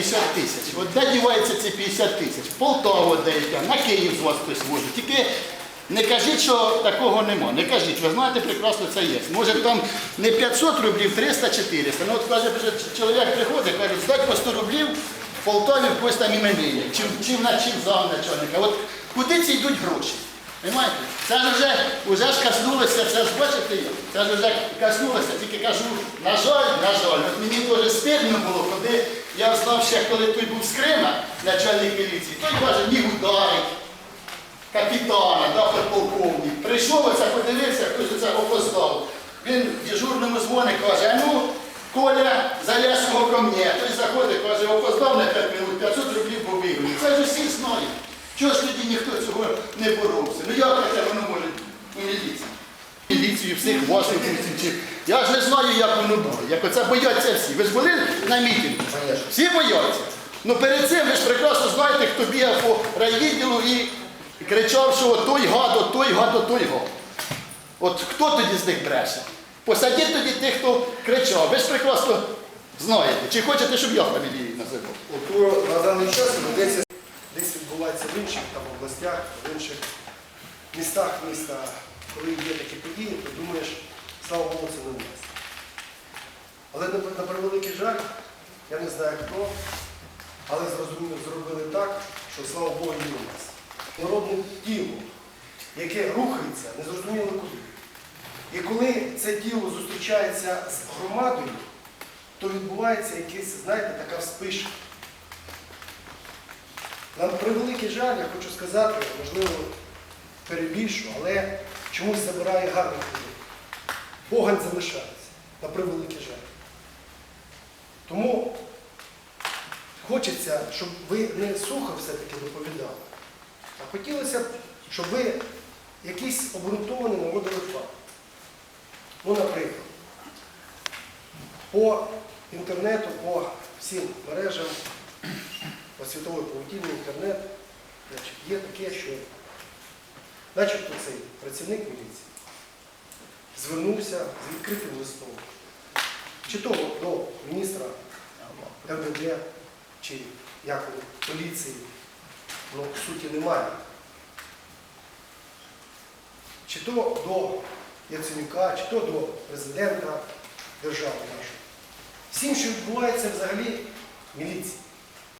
50 тисяч. От де дівається ці 50 тисяч? Полтаву деяка, на Київ з вас хтось возить. Тільки не кажіть, що такого нема. Не кажіть, ви знаєте, прекрасно це є. Може там не 500 рублів, 300-400. Ну от каже, чоловік приходить, каже, здать по 100 рублів, в Полтаві в когось там іменини, чи, чи в наче замначальника. От куди ці йдуть гроші? Понимаєте? Це ж вже, вже ж коснулося, це ж бачите, це ж вже коснулося, тільки кажу, на жаль, на жаль, от мені дуже стидно було, коли я знав ще, коли той був з Крима, начальник міліції, той каже, ні ударить, капітана, да, полковник. Прийшов оце, подивився, хтось це опоздав. Він дежурному дзвонить, каже, а ну, Коля, залез його ко мені. Той заходить, каже, опоздав на 5 минут, 500 рублів по вигоні. Це ж усі знають. Чого ж тоді ніхто цього не боровся? Ну як це воно може у міліції? Міліцію всіх ваших функцій. Я ж не знаю, як воно буде. Як оце бояться всі. Ви ж були на мітингу? Всі бояться. Ну перед цим ви ж прекрасно знаєте, хто бігав по райвідділу і кричав, що той гад, от той гад, от той гад. От хто тоді з них бреше? Посадіть тоді тих, хто кричав. Ви ж прекрасно знаєте. Чи хочете, щоб я фамілії називав? Ото на даний час ведеться десь відбувається в інших там областях, в інших містах міста. Коли є такі події, то думаєш, слава Богу, це не в нас. Але на, превеликий жаль, я не знаю хто, але зрозуміло, зробили так, що слава Богу, є у нас. Народне тіло, яке рухається, незрозуміло куди. І коли це тіло зустрічається з громадою, то відбувається якийсь, знаєте, така вспишка. На превеликий жаль, я хочу сказати, можливо, перебільшу, але чомусь забирає гарних людей. Погань залишається, на превеликий жаль. Тому хочеться, щоб ви не сухо все-таки доповідали, а хотілося б, щоб ви якісь обґрунтовані наводили факт. Ну, наприклад, по інтернету, по всім мережам, по світовій інтернет, значить, є таке, що начебто цей працівник міліції звернувся з відкритим листом, чи то до міністра МВД, чи як поліції, ну, в суті немає. Чи то до Яценюка, чи то до президента держави нашої. Всім, що відбувається взагалі міліції.